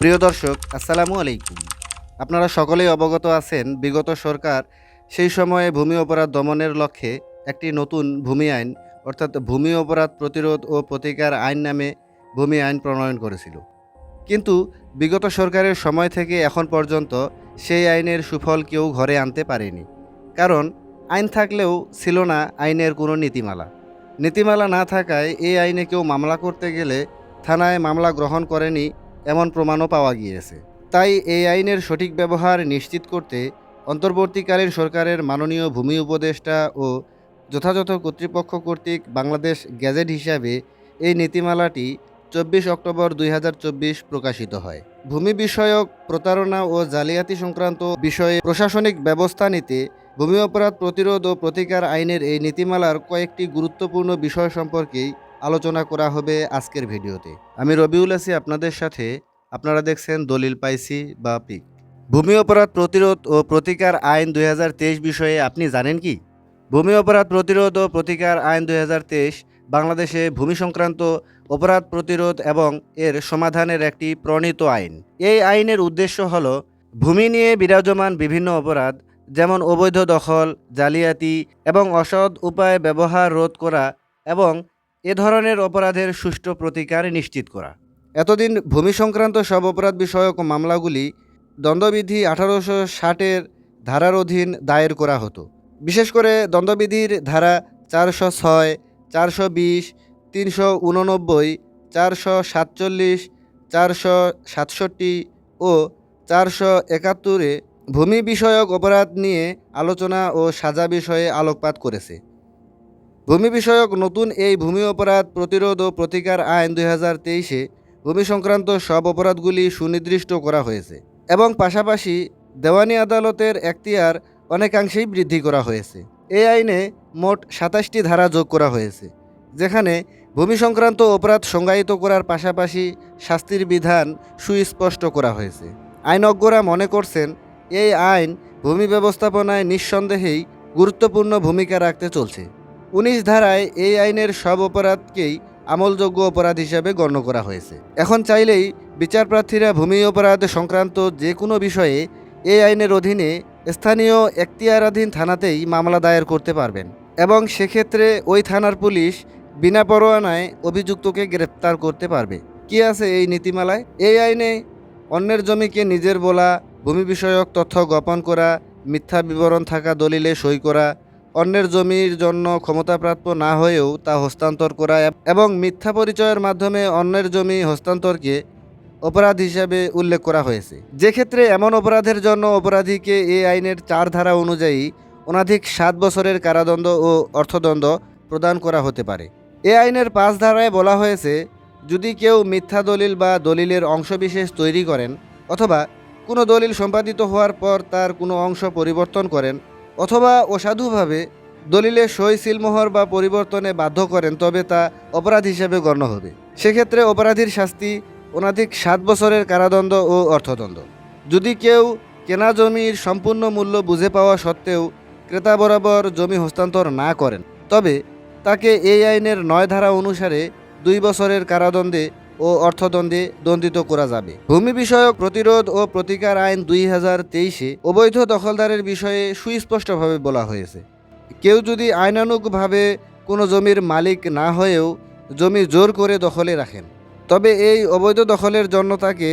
প্রিয় দর্শক, আসসালামু আলাইকুম। আপনারা সকলেই অবগত আছেন, বিগত সরকার সেই সময়ে ভূমি অপরাধ দমনের লক্ষ্যে একটি নতুন ভূমি আইন, অর্থাৎ ভূমি অপরাধ প্রতিরোধ ও প্রতিকার আইন নামে ভূমি আইন প্রণয়ন করেছিল। কিন্তু বিগত সরকারের সময় থেকে এখন পর্যন্ত সেই আইনের সুফল কেউ ঘরে আনতে পারেনি। কারণ আইন থাকলেও ছিল না আইনের কোনো নীতিমালা। নীতিমালা না থাকায় এই আইনে কেউ মামলা করতে গেলে থানায় মামলা গ্রহণ করেনি এমন প্রমাণও পাওয়া গিয়েছে। তাই এই আইনের সঠিক ব্যবহার নিশ্চিত করতে অন্তর্বর্তীকালীন সরকারের মাননীয় ভূমি উপদেষ্টা ও যথাযথ কর্তৃপক্ষ কর্তৃক বাংলাদেশ গ্যাজেট হিসাবে এই নীতিমালাটি চব্বিশ অক্টোবর দুই চব্বিশ প্রকাশিত হয়। ভূমি বিষয়ক প্রতারণা ও জালিয়াতি সংক্রান্ত বিষয়ে প্রশাসনিক ব্যবস্থা নিতে ভূমি অপরাধ প্রতিরোধ ও প্রতিকার আইনের এই নীতিমালার কয়েকটি গুরুত্বপূর্ণ বিষয় সম্পর্কেই আলোচনা করা হবে আজকের ভিডিওতে। আমি রবিউল আছি আপনাদের সাথে। আপনারা দেখছেন দলিল পাইসি বা পিক। ভূমি অপরাধ প্রতিরোধ ও প্রতিকার আইন দুই হাজার তেইশ বিষয়ে আপনি জানেন কি? ভূমি অপরাধ প্রতিরোধ ও প্রতিকার আইন দুই হাজার তেইশ বাংলাদেশে ভূমি সংক্রান্ত অপরাধ প্রতিরোধ এবং এর সমাধানের একটি প্রণীত আইন। এই আইনের উদ্দেশ্য হল ভূমি নিয়ে বিরাজমান বিভিন্ন অপরাধ, যেমন অবৈধ দখল, জালিয়াতি এবং অসৎ উপায় ব্যবহার রোধ করা এবং এ ধরনের অপরাধের সুষ্ঠু প্রতিকার নিশ্চিত করা। এতদিন ভূমি সংক্রান্ত সব অপরাধ বিষয়ক মামলাগুলি দ্বন্দ্ববিধি আঠারোশো ষাটের ধারার অধীন দায়ের করা হতো। বিশেষ করে দ্বন্দ্ববিধির ধারা চারশো ছয়, চারশো বিশ, তিনশো উননব্বই চারশো সাতচল্লিশ, চারশো সাতষট্টি ও চারশো একাত্তরে ভূমি বিষয়ক অপরাধ নিয়ে আলোচনা ও সাজা বিষয়ে আলোকপাত করেছে। ভূমি বিষয়ক নতুন এই ভূমি অপরাধ প্রতিরোধ ও প্রতিকার আইন দুই হাজার তেইশে ভূমি সংক্রান্ত সব অপরাধগুলি সুনির্দিষ্ট করা হয়েছে এবং পাশাপাশি দেওয়ানি আদালতের এখতিয়ার অনেকাংশেই বৃদ্ধি করা হয়েছে। এই আইনে মোট সাতাশটি ধারা যোগ করা হয়েছে, যেখানে ভূমি সংক্রান্ত অপরাধ সংজ্ঞায়িত করার পাশাপাশি শাস্তির বিধান সুস্পষ্ট করা হয়েছে। আইনজ্ঞরা মনে করছেন, এই আইন ভূমি ব্যবস্থাপনায় নিঃসন্দেহেই গুরুত্বপূর্ণ ভূমিকা রাখতে চলছে। উনিশ ধারায় এই আইনের সব অপরাধকেই আমলযোগ্য অপরাধ হিসাবে গণ্য করা হয়েছে। এখন চাইলেই বিচারপ্রার্থীরা ভূমি অপরাধ সংক্রান্ত যে কোনো বিষয়ে এই আইনের অধীনে স্থানীয় এখতিয়ারাধীন থানাতেই মামলা দায়ের করতে পারবেন এবং সেক্ষেত্রে ওই থানার পুলিশ বিনা পরোয়ানায় অভিযুক্তকে গ্রেপ্তার করতে পারবে। কি আছে এই নীতিমালায়? এই আইনে অন্যের জমিকে নিজের বলা, ভূমি বিষয়ক তথ্য গোপন করা, মিথ্যা বিবরণ থাকা, দলিলে সই করা অন্যের জমির জন্য ক্ষমতাপ্রাপ্ত না হয়েও তা হস্তান্তর করা এবং মিথ্যা পরিচয়ের মাধ্যমে অন্যের জমি হস্তান্তরকে অপরাধ হিসাবে উল্লেখ করা হয়েছে। যে ক্ষেত্রে এমন অপরাধের জন্য অপরাধীকে এই আইনের চার ধারা অনুযায়ী অনাধিক সাত বছরের কারাদণ্ড ও অর্থদণ্ড প্রদান করা হতে পারে। এ আইনের পাঁচ ধারায় বলা হয়েছে, যদি কেউ মিথ্যা দলিল বা দলিলের অংশবিশেষ তৈরি করেন অথবা কোনো দলিল সম্পাদিত হওয়ার পর তার কোনো অংশ পরিবর্তন করেন অথবা অসাধুভাবে দলিলে সই, সিলমোহর বা পরিবর্তনে বাধ্য করেন, তবে তা অপরাধ হিসেবে গণ্য হবে। সেক্ষেত্রে অপরাধীর শাস্তি অনাধিক সাত বছরের কারাদণ্ড ও অর্থদণ্ড। যদি কেউ কেনা জমির সম্পূর্ণ মূল্য বুঝে পাওয়া সত্ত্বেও ক্রেতা বরাবর জমি হস্তান্তর না করেন, তবে তাকে এই আইনের নয় ধারা অনুসারে দুই বছরের কারাদণ্ডে ও অর্থদণ্ডে দণ্ডিত করা যাবে। ভূমি বিষয়ক প্রতিরোধ ও প্রতিকার আইন দুই হাজার তেইশে অবৈধ দখলদারের বিষয়ে সুস্পষ্টভাবে বলা হয়েছে। কেউ যদি আইনানুগভাবে কোনো জমির মালিক না হয়েও জমি জোর করে দখলে রাখেন, তবে এই অবৈধ দখলের জন্য তাকে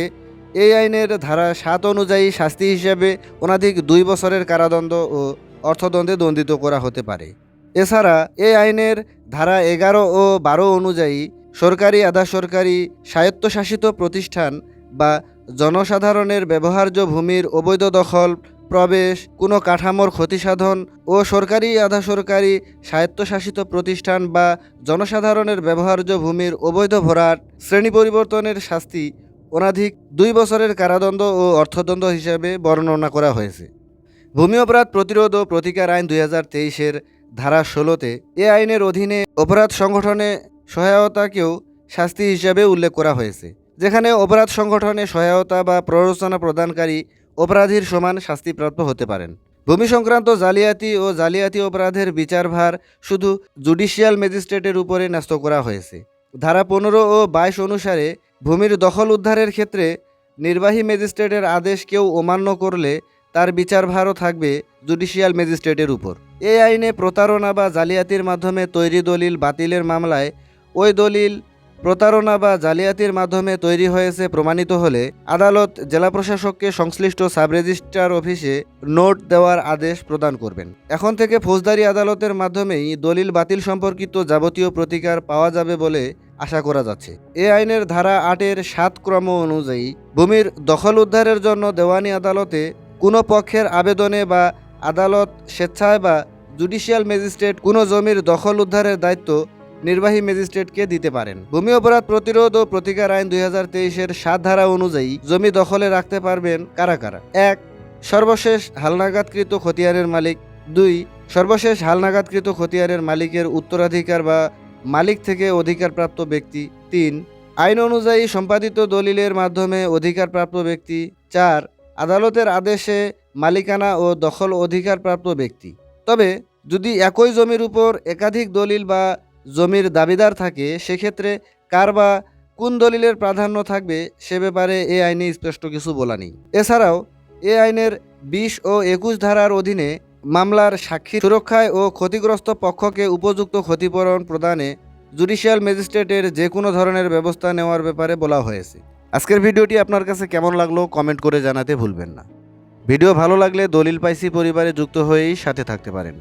এই আইনের ধারা সাত অনুযায়ী শাস্তি হিসেবে অনাধিক দুই বছরের কারাদণ্ড ও অর্থদণ্ডে দণ্ডিত করা হতে পারে। এছাড়া এই আইনের ধারা এগারো ও বারো অনুযায়ী সরকারি আধা সরকারি স্বায়ত্তশাসিত প্রতিষ্ঠান বা জনসাধারণের ব্যবহার্য ভূমির অবৈধ দখল, প্রবেশ, কোনো কাঠামোর ক্ষতিসাধন ও সরকারি আধা সরকারি স্বায়ত্তশাসিত প্রতিষ্ঠান বা জনসাধারণের ব্যবহার্য ভূমির অবৈধ ভরাট, শ্রেণি পরিবর্তনের শাস্তি অনাধিক দুই বছরের কারাদণ্ড ও অর্থদণ্ড হিসেবে বর্ণনা করা হয়েছে। ভূমি অপরাধ প্রতিরোধ ও প্রতিকার আইন দুই হাজার তেইশের ধারা ষোলোতে এ আইনের অধীনে অপরাধ সংগঠনে সহায়তাকেও শাস্তি হিসাবে উল্লেখ করা হয়েছে, যেখানে অপরাধ সংগঠনে সহায়তা বা প্ররোচনা প্রদানকারী অপরাধীর সমান শাস্তিপ্রাপ্ত হতে পারেন। ভূমি সংক্রান্ত জালিয়াতি ও জালিয়াতি অপরাধের বিচারভার শুধু জুডিশিয়াল ম্যাজিস্ট্রেটের উপরে ন্যস্ত করা হয়েছে। ধারা পনেরো ও বাইশ অনুসারে ভূমির দখল উদ্ধারের ক্ষেত্রে নির্বাহী ম্যাজিস্ট্রেটের আদেশ কেউ অমান্য করলে তার বিচারভারও থাকবে জুডিশিয়াল ম্যাজিস্ট্রেটের উপর। এই আইনে প্রতারণা বা জালিয়াতির মাধ্যমে তৈরি দলিল বাতিলের মামলায় ওই দলিল প্রতারণা বা জালিয়াতির মাধ্যমে তৈরি হয়েছে প্রমাণিত হলে আদালত জেলা প্রশাসককে সংশ্লিষ্ট সাব রেজিস্ট্রার অফিসে নোট দেওয়ার আদেশ প্রদান করবেন। এখন থেকে ফৌজদারি আদালতের মাধ্যমেই দলিল বাতিল সম্পর্কিত যাবতীয় প্রতিকার পাওয়া যাবে বলে আশা করা যাচ্ছে। এ আইনের ধারা আটের সাত ক্রম অনুযায়ী ভূমির দখল উদ্ধারের জন্য দেওয়ানি আদালতে কোনো পক্ষের আবেদনে বা আদালত স্বেচ্ছায় বা জুডিশিয়াল ম্যাজিস্ট্রেট কোনো জমির দখল উদ্ধারের দায়িত্ব নির্বাহী ম্যাজিস্ট্রেটকে দিতে পারেন। ভূমি অপরাধ প্রতিরোধ ও প্রতিকার আইন দুই হাজার তেইশের সাত ধারা অনুযায়ী জমি দখলে রাখতে পারবেন কারা কারা? এক, সর্বশেষ হালনাগাদকৃত খতিয়ানের মালিক। দুই, সর্বশেষ হালনাগাদকৃত খতিয়ানের মালিকের উত্তরাধিকার বা মালিক থেকে অধিকারপ্রাপ্ত ব্যক্তি। তিন, আইন অনুযায়ী সম্পাদিত দলিলের মাধ্যমে অধিকারপ্রাপ্ত ব্যক্তি। চার, আদালতের আদেশে মালিকানা ও দখল অধিকারপ্রাপ্ত ব্যক্তি। তবে যদি একই জমির উপর একাধিক দলিল বা জমির দাবিদার থাকে, সেক্ষেত্রে কার বা কোন দলিলের প্রাধান্য থাকবে সে ব্যাপারে এ আইনে স্পষ্ট কিছু বলা নেই। এছাড়াও, এ আইনের বিশ ও একুশ ধারার অধীনে মামলার সাক্ষী সুরক্ষায় ও ক্ষতিগ্রস্ত পক্ষকে উপযুক্ত ক্ষতিপূরণ প্রদানে জুডিশিয়াল ম্যাজিস্ট্রেটের যে কোনো ধরনের ব্যবস্থা নেওয়ার ব্যাপারে বলা হয়েছে। আজকের ভিডিওটি আপনার কাছে কেমন লাগল কমেন্ট করে জানাতে ভুলবেন না। ভিডিও ভালো লাগলে দলিল পাইসি পরিবারে যুক্ত হয়েই সাথে থাকতে পারেন।